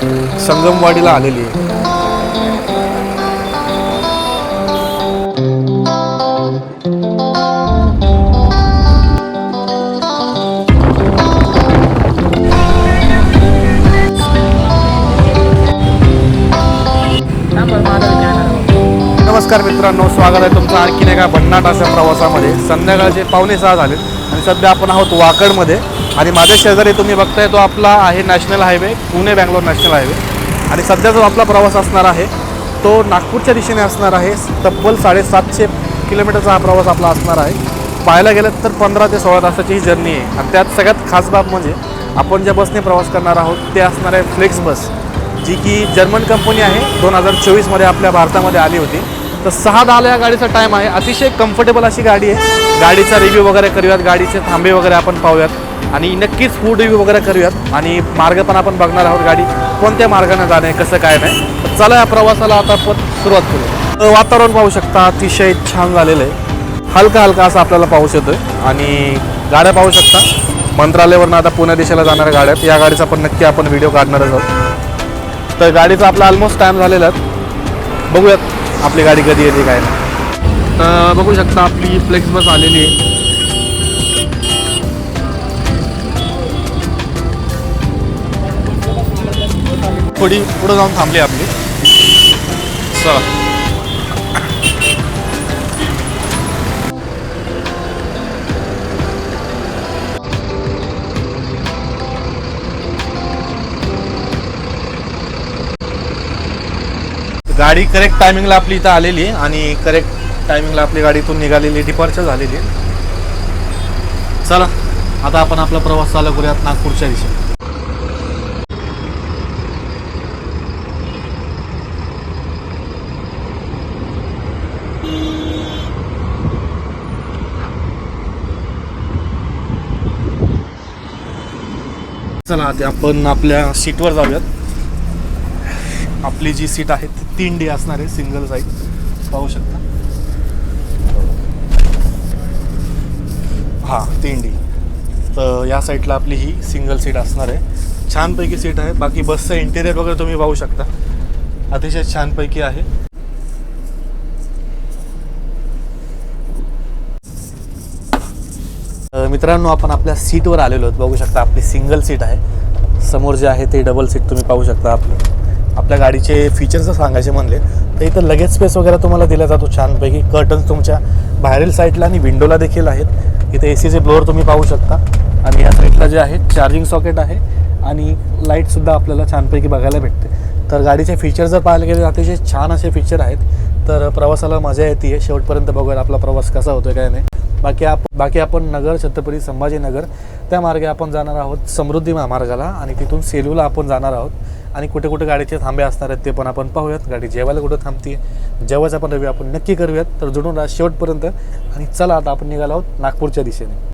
संगमवाडीला आलेली आहे. नमस्कार मित्रांनो स्वागत आहे तुमचं आणखीन एका भन्नाट अशा प्रवासामध्ये. संध्याकाळचे पावणे सहा झालेत आणि सध्या आपण आहोत वाकडमध्ये आणि माझ्या शेजारी तुम्ही बघताय तो आपला आहे national highway Pune Bangalore national highway. आणि सध्या जो आपला प्रवास असणार आहे तो नागपूरच्या दिशेने असणार आहे. तब्बल साडेसातशे किलोमीटरचा हा प्रवास आपला असणार आहे. पाहायला गेलं तर पंधरा ते सोळा तासाची ही जर्नी आहे. आणि त्यात सगळ्यात खास बाब म्हणजे आपण ज्या बसने प्रवास करणार आहोत ते असणार आहे फ्लेक्स बस जी की जर्मन कंपनी आहे. दोन हजार चोवीसमध्ये आपल्या भारतामध्ये आली होती. तर सहा दहाला या गाडीचा टाईम आहे. अतिशय कम्फर्टेबल अशी गाडी आहे. गाडीचा रिव्ह्यू वगैरे करूयात. गाडीचे थांबे वगैरे आपण पाहूयात. आणि नक्कीच फूड रिव्ह्यू वगैरे करूयात. आणि मार्ग पण आपण बघणार आहोत गाडी. कोणत्या मार्गाने जाणे कसं काय नाही. चला या प्रवासाला आता आपण सुरुवात करू तर वातावरण पाहू शकता अतिशय छान झालेलं आहे. हलका हलका असा आपल्याला पाऊस येतो आणि गाड्या पाहू शकता. मंत्रालयावरनं आता पुणे दिशेला जाणाऱ्या गाड्या आहेत. या गाडीचा पण नक्की आपण व्हिडिओ काढणारच आहोत. तर गाडीचा आपला ऑलमोस्ट टाईम झालेला आहे. बघूयात आपली गाडी कधी येते काय नाही. तर बघू शकता आपली फ्लेक्स बस आलेली आहे. थोडी पुढे जाऊन थांबली आपली. चला. गाडी करेक्ट टायमिंगला आपली इथं आलेली आणि करेक्ट टायमिंगला आपली गाडी इथून निघालेली डिपार्चर झालेली चला आता आपण आपला प्रवास चालू करूयात नागपूरच्या दिशेने. चला आता आपण आपल्या सीटवर जाऊयात. आपली जी सीट आहे ती तीन डी असणार आहे सिंगल साईड पाहू शकता. हां तीन डी. तर या साईडला आपली ही सिंगल सीट असणार आहे. छानपैकी सीट आहे. बाकी बसचं इंटेरियर वगैरे तुम्ही पाहू शकता. अतिशय छानपैकी आहे. मित्रांनो आपण आपल्या सीटवर आलेलो आहोत. बघू शकता आपली सिंगल सीट आहे. समोर जे आहे ते डबल सीट तुम्ही पाहू शकता. आपलं आपल्या गाडीचे फीचर्स जर सांगायचे म्हणले तर इथं लगेच स्पेस वगैरे तुम्हाला दिला जातो छानपैकी. कर्टन्स तुमच्या बाहेरील साईडला आणि विंडोला देखील आहेत. इथे ए सीचे ब्लोअर तुम्ही पाहू शकता. आणि या साईडला जे आहे चार्जिंग सॉकेट आहे. आणि लाईटसुद्धा आपल्याला छानपैकी बघायला भेटते. तर गाडीचे फीचर जर पाहायला गेले तर अतिशय छान असे फीचर आहेत. तर प्रवासाला मजा येते शेवटपर्यंत बघूया आपला प्रवास कसा होतोय काय नाही. बाकी आप बाकी आपण नगर छत्रपती संभाजीनगर त्या मार्गे आपण जाणार आहोत समृद्धी महामार्गाला आणि तिथून सेलूला आपण जाणार आहोत. आणि कुठे कुठे गाडीचे थांबे असणार आहेत ते पण आपण पाहूयात. गाडी जेवायला कुठं थांबते जेवायचा पण रवी आपण नक्की करूयात. तर जुडून राहा शेवटपर्यंत. आणि चला आता आपण निघालो आहोत नागपूरच्या दिशेने.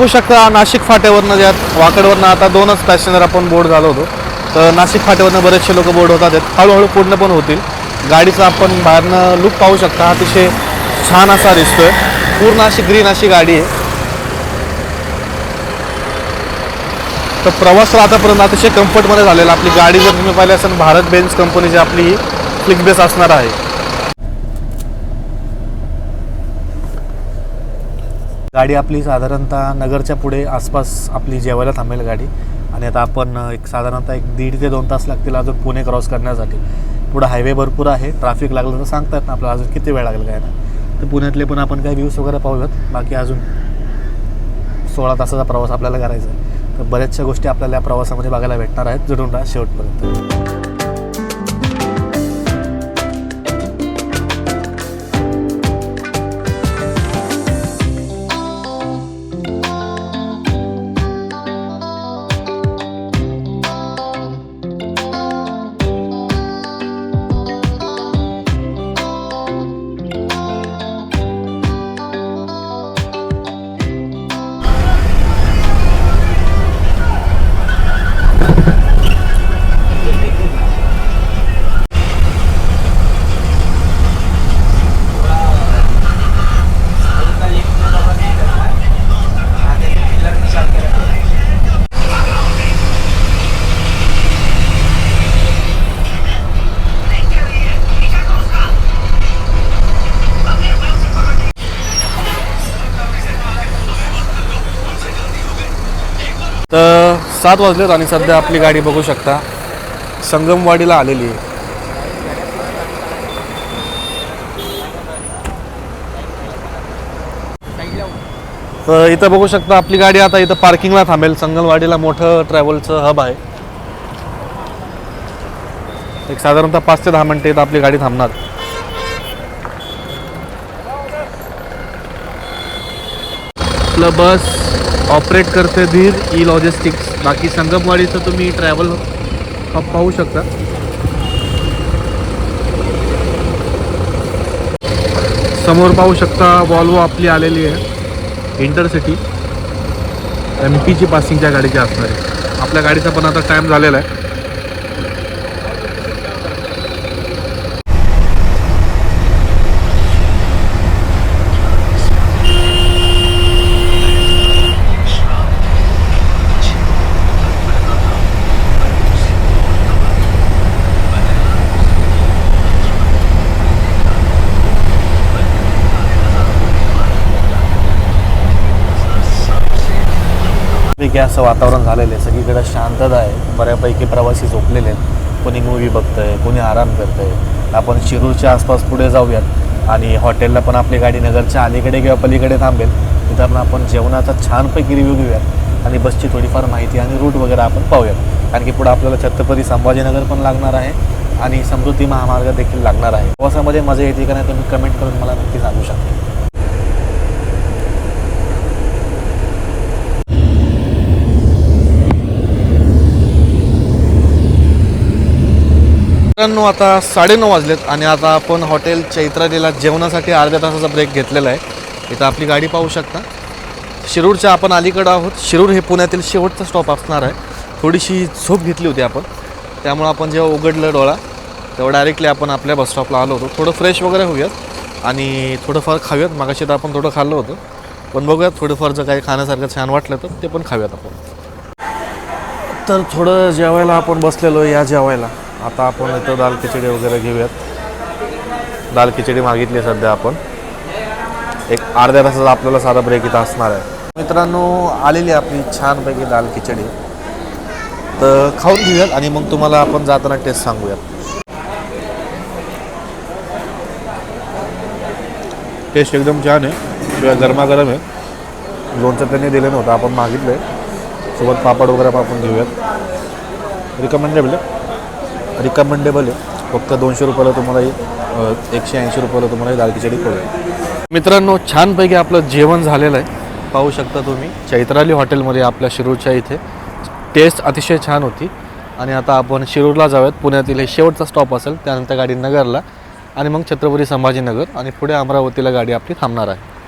बघू शकता नाशिक फाट्यावरनं ज्यात वाकडवरनं आता दोनच पॅसेंजर आपण बोर्ड झालो होतो तर नाशिक फाट्यावरनं बरेचसे लोक बोर्ड होतात आहेत. हळूहळू पूर्ण पण होतील. गाडीचा आपण बाहेरनं लुक पाहू शकता अतिशय छान असा दिसतोय. पूर्ण अशी ग्रीन अशी गाडी आहे. तर प्रवास आतापर्यंत अतिशय कम्फर्टमध्ये झालेला आपली गाडी जर तुम्ही पाहिली असेल भारत बेन्स कंपनीची आपली ही फ्लिक बेस असणार आहे. गाडी आपली साधारणतः नगरच्या पुढे आसपास आपली जेवायला थांबेल गाडी. आणि आता आपण एक साधारणतः एक दीड ते दोन तास लागतील अजून पुणे क्रॉस करण्यासाठी. पुढं हायवे भरपूर आहे ट्रॅफिक लागलं तर सांगतात ना आपल्याला अजून किती वेळ लागेल काय ना तर पुण्यातले पण आपण काही व्ह्यूज वगैरे पाहूयात. बाकी अजून सोळा तासाचा प्रवास आपल्याला करायचा आहे. तर बऱ्याचशा गोष्टी आपल्याला या प्रवासामध्ये बघायला भेटणार आहेत. जडून राहा शेवटपर्यंत. तर सात वाजलेत आणि सध्या आपली गाडी बघू शकता. संगमवाडीला आलेली आहे. तर इथं बघू शकता आपली गाडी आता इथं पार्किंगला थांबेल. संगमवाडीला मोठं ट्रॅव्हलचं हब आहे. एक साधारणतः पाच ते दहा मिनटे इथं आपली गाडी थांबणार. आपलं बस ऑपरेट करते धीर ई लॉजिस्टिक्स बाकी संगमवाडीचं तुम्ही ट्रॅव्हल हब पाहू शकता. समोर पाहू शकता वॉल्वो आपली आलेली आहे. इंटरसिटी एम पीची पासिंगच्या गाडीची असणार आहे आपल्या गाडीचा पण आता टाईम झालेला आहे. पैकी असं वातावरण झालेलं आहे. सगळीकडे शांतता आहे. बऱ्यापैकी प्रवासी झोपलेले आहेत. कोणी मूवी बघतंय कोणी आराम करतंय. आपण शिरूरच्या आसपास पुढे जाऊयात आणि हॉटेलला पण आपली गाडी नगरच्या अलीकडे किंवा पलीकडे थांबेल. तिथं आपण जेवणाचा छानपैकी रिव्ह्यू घेऊयात आणि बसची थोडीफार माहिती आणि रूट वगैरे आपण पाहूयात. कारण की पुढे आपल्याला छत्रपती संभाजीनगर पण लागणार आहे आणि समृद्धी महामार्ग देखील लागणार आहे. प्रवासामध्ये मजा येते का नाही तुम्ही कमेंट करून मला नक्की सांगू शकता. मित्रांनो आता साडेनऊ वाजलेत आणि आता आपण हॉटेल चैत्रालीला जेवणासाठी अर्ध्या तासाचा ब्रेक घेतलेला आहे. इथं आपली गाडी पाहू शकता. शिरूरच्या आपण अलीकडं आहोत. शिरूर हे पुण्यातील शेवटचा स्टॉप असणार आहे. थोडीशी झोप घेतली होती आपण. त्यामुळं आपण जेव्हा उघडलं डोळा तेव्हा डायरेक्टली आपण आपल्या बस स्टॉपला आलो होतो. थोडं फ्रेश वगैरे होऊयात आणि थोडंफार खाऊयात. मागाशी तर आपण थोडं खाल्लं होतं. पण बघूयात थोडंफार जर काही खाण्यासारखं छान वाटलं तर ते पण खाऊयात आपण. तर थोडं जेवायला आपण बसलेलो या जेवायला. आता आपण इथं दाल खिचडी वगैरे घेऊयात. दाल खिचडी मागितली सध्या आपण. एक अर्ध्या तासाचा आपल्याला साधा ब्रेक इथं असणार आहे. मित्रांनो आलेली आहे आपली छानपैकी दाल खिचडी. तर खाऊन घेऊयात आणि मग तुम्हाला आपण जाताना टेस्ट सांगूयात. टेस्ट एकदम छान आहे. किंवा गरमागरम आहे. लोणचं त्यांनी दिलं नव्हतं आपण मागितलं आहे सोबत पापड वगैरे आपण घेऊयात. रिकमेंडेबल आहे. रिकमेंडेबल आहे. फक्त दोनशे रुपयाला तुम्हाला एकशे ऐंशी रुपयाला तुम्हाला दाल खिचडी पडेल मित्रांनो छानपैकी आपलं जेवण झालेलं आहे. पाहू शकता तुम्ही चैत्राली हॉटेलमध्ये आपल्या शिरूरच्या इथे. टेस्ट अतिशय छान होती. आणि आता आपण शिरूरला जाऊयात. पुण्यातील हे शेवटचा स्टॉप असेल त्यानंतर गाडी नगरला. आणि मग छत्रपती संभाजीनगर. आणि पुढे अमरावतीला गाडी आपली थांबणार आहे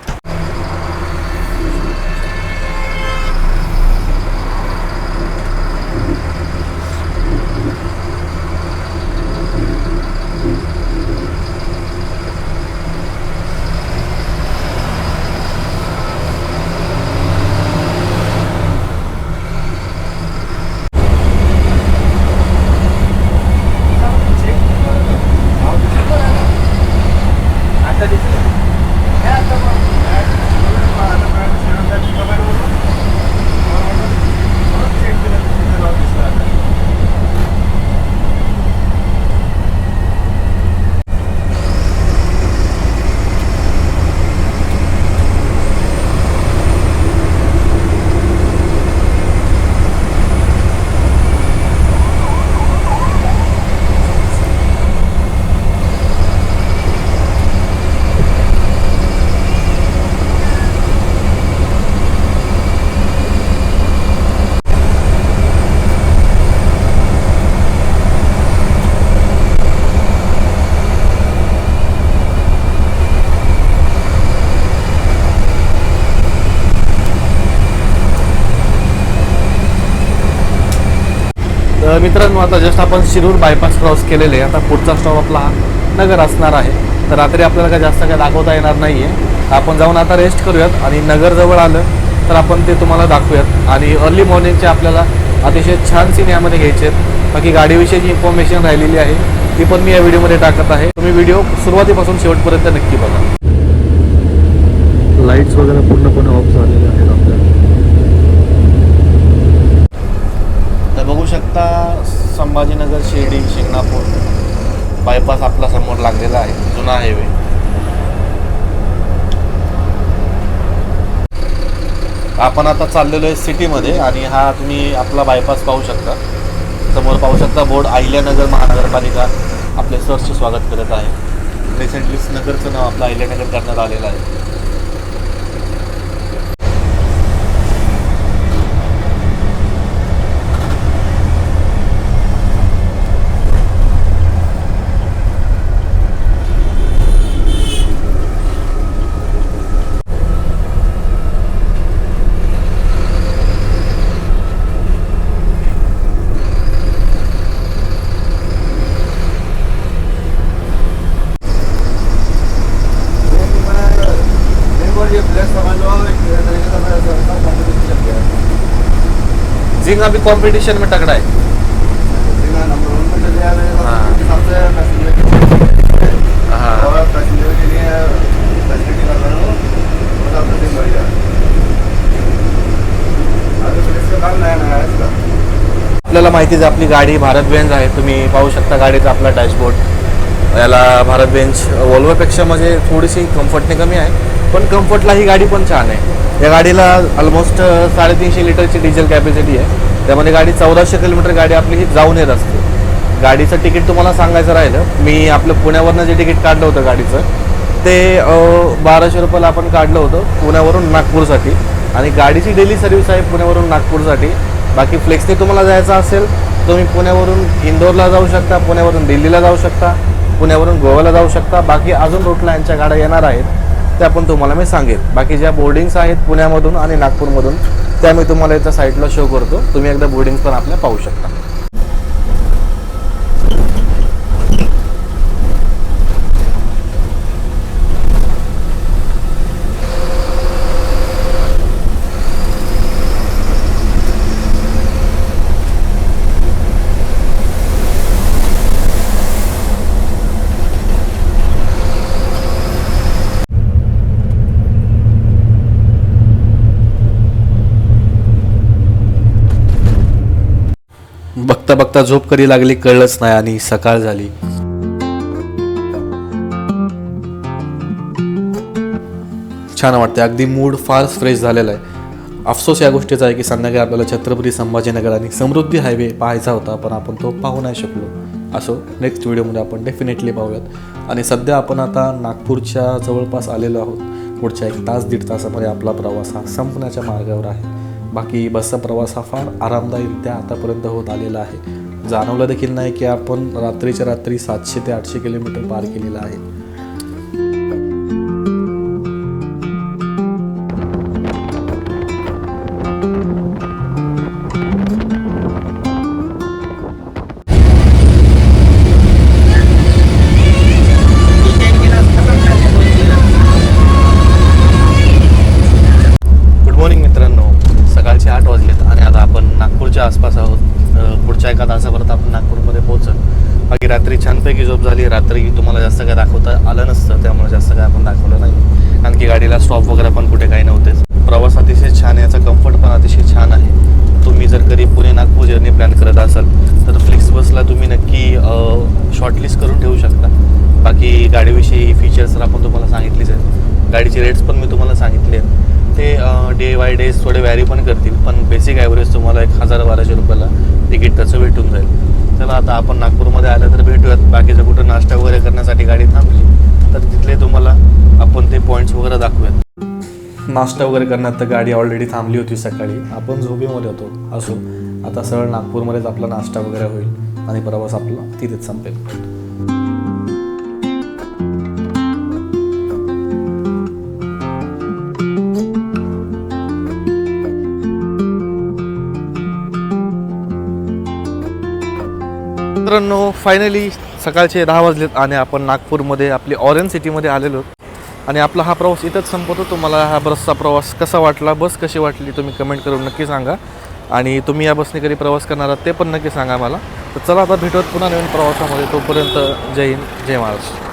तर मित्रांनो आता जस्ट आपण शिरूर बायपास क्रॉस केलेले आहे. आता पुढचा स्टॉप आपला हा नगर असणार आहे. तर रात्री आपल्याला काय जास्त काय दाखवता येणार नाही आहे आपण जाऊन आता रेस्ट करूयात आणि नगरजवळ आलं तर आपण ते तुम्हाला दाखवूयात. आणि अर्ली मॉर्निंगचे आपल्याला अतिशय छान सीन यामध्ये घ्यायचे आहेत. बाकी गाडीविषयीची इन्फॉर्मेशन राहिलेली आहे ती पण मी या व्हिडिओमध्ये टाकत आहे. तुम्ही व्हिडिओ सुरुवातीपासून शेवटपर्यंत नक्की बघा. लाईट्स वगैरे पूर्णपणे ऑफ झाले आहेत आपल्या आता संभाजीनगर शिर्डी शिंगणापूर. बायपास आपला समोर लागलेला आहे. जुना हायवे आपण आता चाललेलो आहे सिटीमध्ये आणि हा तुम्ही आपला बायपास पाहू शकता. समोर पाहू शकता बोर्ड अहिल्यानगर महानगरपालिका. आपले सरचे स्वागत करत आहे. रिसेंटली नगरचं नाव आपलं अहिल्यानगर करण्यात आलेलं आहे. जिंग अभी कंपटीशन में तगड़ा है हाँ. आपल्याला माहितीच आहे आपली गाडी भारत बेंज आहे. तुम्ही पाहू शकता गाडीचा आपला डॅशबोर्ड याला भारत बेंच वॉल्वोपेक्षा म्हणजे थोडीशी कम्फर्टने कमी आहे. पण कम्फर्टला ही गाडी पण छान आहे. या गाडीला ऑलमोस्ट साडेतीनशे लिटरची डिझेल कॅपॅसिटी आहे. त्यामध्ये गाडी चौदाशे किलोमीटर गाडी आपली ही जाऊन येत असते. गाडीचं तिकीट तुम्हाला सांगायचं राहिलं मी आपलं पुण्यावरनं जे तिकीट काढलं होतं गाडीचं ते बाराशे रुपयाला आपण काढलं होतं पुण्यावरून नागपूरसाठी. आणि गाडीची डेली सर्व्हिस आहे पुण्यावरून नागपूरसाठी. बाकी फ्लेक्सने तुम्हाला जायचं असेल तुम्ही पुण्यावरून इंदोरला जाऊ शकता पुण्यावरून दिल्लीला जाऊ शकता पुण्यावरून गोव्याला जाऊ शकता. बाकी अजून रूटला यांच्या गाड्या येणार आहेत. त्या पण तुम्हाला मी सांगेन बाकी ज्या बोर्डिंग्स आहेत पुण्यामधून आणि नागपूरमधून त्या मी तुम्हाला इथं साईटला शो करतो. तुम्ही एकदा बोर्डिंग्स पण आपल्या पाहू शकता. बघता बघता झोप कधी लागली कळलंच नाही आणि सकाळ झाली. छान वाटते अगदी मूड फार फ्रेश झालेला आहे. अफसोस या गोष्टीचा आहे की संध्याकाळी आपल्याला छत्रपती संभाजीनगर आणि समृद्धी हायवे पाहायचा होता पण आपण तो पाहू नाही शकलो. असो नेक्स्ट व्हिडिओमध्ये आपण डेफिनेटली पाहूयात. आणि सध्या आपण आता नागपूरच्या जवळपास आलेलो आहोत. पुढच्या एक तास दीड तासामध्ये आपला प्रवास हा संपण्याच्या मार्गावर आहे. बाकी बसचा प्रवास हा फार आरामदायीरित्या आतापर्यंत होत आलेला आहे. जाणवलं देखील नाही की आपण रात्रीच्या रात्री सातशे ते आठशे किलोमीटर पार केलेलं आहे. की गाडीला स्टॉप वगैरे पण कुठे काही नव्हतेच. प्रवास अतिशय छान याचा कम्फर्ट पण अतिशय छान आहे. तुम्ही जर कधी पुणे नागपूर जर्नी प्लॅन करत असाल तर फ्लिक्स बसला तुम्ही नक्की शॉर्टलिस्ट करून ठेवू शकता. बाकी गाडीविषयी फीचर्स तर आपण तुम्हाला सांगितलीच आहेत. गाडीचे रेट्स पण मी तुम्हाला सांगितले आहेत. ते डे बाय डेज थोडे व्हॅरी पण करतील पण बेसिक ॲव्हरेज तुम्हाला एक हजार बाराशे रुपयाला तिकीट त्याचं भेटून जाईल. चला आता आपण नागपूरमध्ये आलं तर भेटूयात. बाकीचं कुठं नाश्ता वगैरे करण्यासाठी गाडी थांबली तर तिथले तुम्हाला ते पॉईंट्स वगैरे दाखवूयात. नाश्ता वगैरे करण्यात तर गाडी ऑलरेडी थांबली होती सकाळी. आपण झोपेमध्ये होतो. असो आता सरळ नागपूरमध्येच आपला नाश्ता वगैरे होईल आणि प्रवास आपला तिथेच संपेल. मित्रांनो फायनली सकाळचे दहा वाजलेत आणि आपण नागपूरमध्ये आपली ऑरेंज सिटीमध्ये आलेलो. आणि आपला हा प्रवास इथंच संपवतो. तुम्हाला हा बसचा प्रवास कसा वाटला बस कशी वाटली तुम्ही कमेंट करून नक्की सांगा. आणि तुम्ही या बसने कधी प्रवास करणार आहात ते पण नक्की सांगा मला तर चला आता भेटवत पुन्हा नवीन प्रवासामध्ये. तोपर्यंत जय हिंद जय महाराष्ट्र.